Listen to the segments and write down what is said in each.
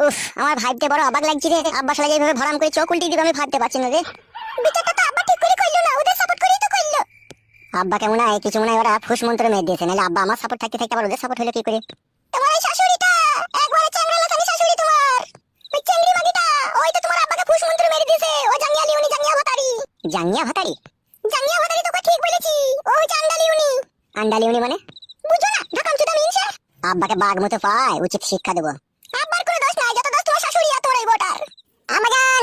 উফ, আমার ভাবতে বড় অবাক লাগছে রে। আব্বা শালা যেভাবে ভরাম করে চোখ উল্টি দিবে, আমি ভাবতে পারছি না রে। বিচারটা তো আব্বা ঠিক করে করল না, ওদের সাপোর্ট করেই তো করল। আব্বাকে মনে হয় কিছু মনে হয় ওরা ফুস মন্ত্র মেয়ে দিয়েছে, নাহলে আব্বা আমার সাপোর্ট থাকতে থাকতে আবার ওদের সাপোর্ট হলো কি করে? তোমার এই শাশুড়িটা, একবারে চ্যাংড়া লাথানি শাশুড়ি তোমার। ওই চ্যাংড়ি মাগিটা ওই তো তোমার আব্বাকে ফুস মন্ত্র মেরে দিয়েছে ও জাঙ্গিয়া লিউনি জাঙ্গিয়া ভাতারি। জাঙ্গিয়া ভাতারি? জাঙ্গিয়া ভাতারি তোকে ঠিক বলেছি, ওই চান্ডালি উনি। আন্ডালি উনি মানে? বুঝো না, ঢাকাম চুদা মিনছে আব্বাকে বাঘ মতো পায়, উচিত শিক্ষা দেবো আব্বার কোনো দোষ নাই যত দোষ তোমার শাশুড়ি আর তোমার এই বোটার আমাজান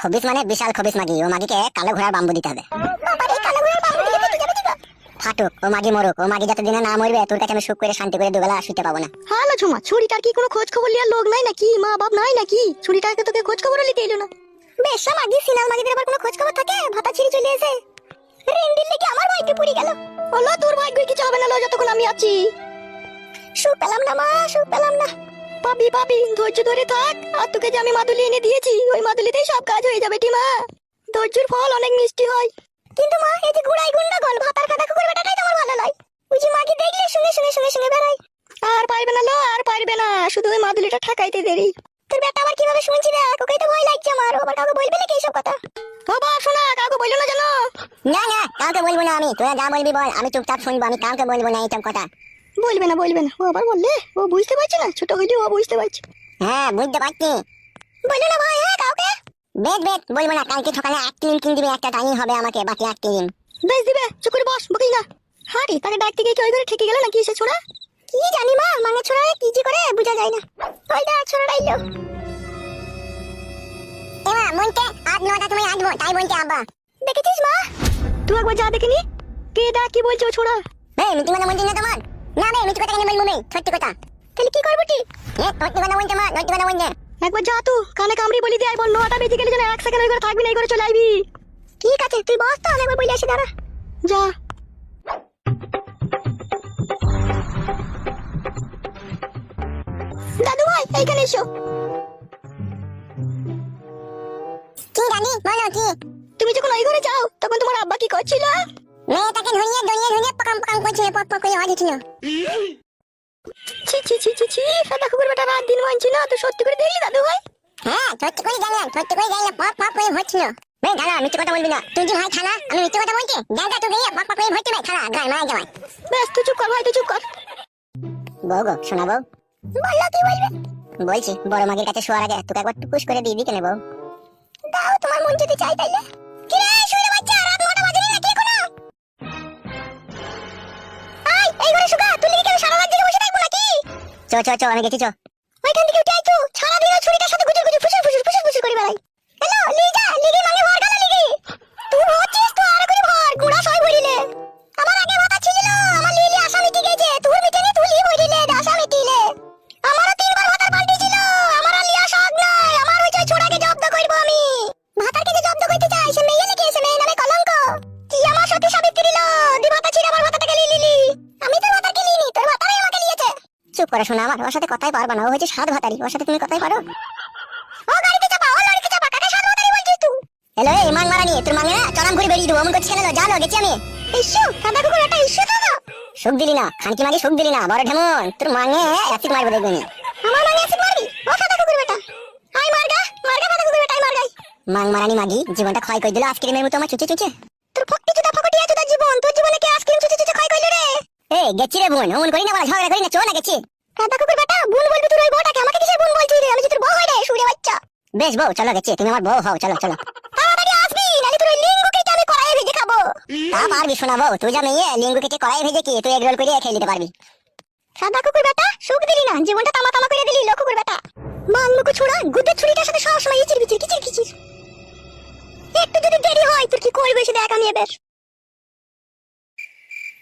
খবিস মানে বিশাল খবিস মাগি। ও মাগিকে কালো ঘোড়ার বাম্বু দিতে হবে। ফাটুক ও মাগি মরুক ও মাগি যতদিনে না মরবে তোর কাছে আমি সুখ করে শান্তি করে দুবেলা শুতে পাবো না। হ্যালো ঝুমা ছুরিটার কি কোনো খোঁজ খবর লিয়ার লোক নাই নাকি? মা বাপ নাই নাকি? ছুরিটাকে তোকে খোঁজ খবর লিতে এলো না। বেশ মাগি সিনাল মাগিদের আবার কোনো খোঁজ খবর থাকে? ভাতা ছিঁড়ে চলে এসে রেন্ডির লেগে আমার ভাইকে পুরি গেল? ওলো তোর ভাগ্য কিছু হবে না লো যতক্ষণ আমি আছি। সুখ পেলাম না মা সুখ পেলাম না। পাবি পাবি ধৈর্য ধরে থাক। আর তোকে যে আমি মাদুলি এনে দিয়েছি, ওই মাদুলিতেই সব কাজ হয়ে যাবে, টিমা। ধৈর্যের ফল অনেক মিষ্টি হয়। কিন্তু মা, এই যে গুড়াই গুন্ডাগণ ভাতার খাতা কুকুর বেটাটাই তোমার ভালো নয়। ওই যে মাকে দেখলে সঙ্গে সঙ্গে সঙ্গে সঙ্গে বেড়াই আর পারবে না লো, আর পারবে না, শুধু ওই মাদুলিটা ঠেকাইতে দেরি। তোর বেটা আবার কীভাবে শুনছি দেখ, ওকেই তো ভয় লাগছে আমার আবার কাউকে বলবে নাকি এইসব কথা? বাপ শোনা, কাউকে বলল না জানো না না, কাউকে বলব না আমি, তোরা যা বলবি বল, আমি চুপচাপ শুনব, আমি কাউকে বলব না এইসব কথা। বলবে না বলবে না। ও আবার বললে? ও বুঝতে পারছে না? ছোট হইলে ও বুঝতে পারছে। হ্যাঁ বুঝতে পারছি। বলল না ভাই হ্যাঁ কাউকে? বেদ বেদ বলব না কালকে সকালে এক ক্লিন কিন দিবে একটা টাইম হবে আমাকে বাকি এক ক্লিন বেশ দিবে চুপ করে বস বকিস না। হাঁড়ি তাকে ডাকতে গিয়ে কি ওই ঘরে ঠেকে গেল নাকি এসে ছোড়া? কি জানি মা মাঙে ছোড়া কি যে করে বোঝা যায় না। ওই দেখ ছোড়াটা এলো। এমা মনতে আজ নটা তুমি আসব তাই বলছে আব্বা। দেখেছিস মা? তুই একবার যা দেখিনি কে দা কি বলছো ছোড়া? এই মিটি কথা বলছিস না তোমার? না রে মিটি কথা কেন বলব বে সত্যি কথা। তাহলে কি করব এ সত্যি কথা বলছে মা সত্যি কথা বলছে একবার যা তুই কানে কামড়ি বলি দিয়ে বল নটা বেজে গেলে যেন এক সেকেন্ড ওই থাকবি না এই ঘরে চলে আইবি। ঠিক আছে তুই বস তো আমি একবার বলে আসি দাঁড়া। যা। দাদু ভাই এইখানে এসো। কি জানি বলো কি? তুমি যখন ওই ঘরে যাও তখন তোমার আব্বা কি করছিল? মেয়েটাকে ধরিয়ে ধরিয়ে ধরিয়ে পকাম পকাম করছিল পক পক করে আওয়াজ ছি ছি ছি ছি ছি সাদা কুকুর বেটা রাত দিন মানছি না তো সত্যি করে দেখলি দাদু ভাই? হ্যাঁ সত্যি করে সত্যি করে পক পক করে হচ্ছিল বে দাদা মিথ্যে কথা বলবি না। তুই যে ভাই খালা আমি মিথ্যে কথা বলছি? দাদা তুই গিয়ে পক পক করে ভর্তি ভাই খালা গায় মারা ব্যাস তুই চুপ কর ভাই তুই চুপ কর। বউ গো শোনা বউ। বলল কি বলবে? বলছি বড় মাগির কাছে শোয়ার আগে তোকে একবার টুকুস করে দিয়ে দিই কেন বউ? দাও তোমার মন যদি চাই তাইলে। চ আমি গেছি তো ওই চুপ করে, শোনা, আমার ওর সাথে কথাই পারবা না। ও হচ্ছে সাত ভাতারি ওর সাথে তুমি কথাই পারো ও গাড়িতে চাপা, ও লরিতে চাপা, কাকে সাত ভাতারি বলছিস তুই? হ্যালো, এই মাং মারানি তোর মাঙে না চড়াম ঘুরে বেরিয়ে দেবো। অমন করছিস কেন জানো গেছি আমি। ইস্যু, কাদা কুকুর, একটা ইস্যু তো সুখ দিলি না, খানকি মাগি সুখ দিলি না, বড় ঢেমন। তোর মাঙে অ্যাসিড মারবো দেখবি আমার মাঙে অ্যাসিড মারবি? ও কাদা কুকুর বেটা। আই মারগা মারগা কাদা কুকুর বেটা আই মারগাই মাং মারানি মাগি, জীবনটা ক্ষয় করে দিল। আইসক্রিমের মতো আমার চুচে চুচে। গেছি রে বোন, অমন করি না বলা, ঝগড়া করি না চো না গেছি কাদা কুকুর বেটা, বোন বলবি তোর ওই বউটাকে, আমাকে কিসের বোন বলছিস রে? আমি তোর বউ হই রে, সুরে বাচ্চা। বেশ বউ, চলো গেছি, তুমি আমার বউ হও, চলো চলো। তাড়াতাড়ি আসবি নালে তোর লিঙ্গ আমি কড়াইয়ে ভেজে খাব। তা পারবি শোনাবো তুই যা মেয়ে, লিঙ্গ কেটে কড়াইয়ে ভেজে কি, তুই এগরোল করে খেয়ে নিতে পারবি। সাদা কুকুর বেটা, সুখ দিলি না, জীবনটা তামা তামা করে দিলি, লো কুকুর বেটা। মাংমুকু ছোড়া গুদের ছুরিটার সাথে সব সময় ইচির বিচির কিচির কিচির। একটু যদি দেরি হয়, তোর কি করবে সে দেখ আমি এবার।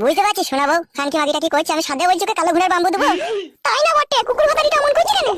বুঝতে পারছি শোনাবো খানকি মাগিটা কি করছে? আমি সাদা বলছি কালো ঘোড়ার বাম্বু দেবো? তাই না বটে? কুকুর ভাতারিটা অমন করছে কেন?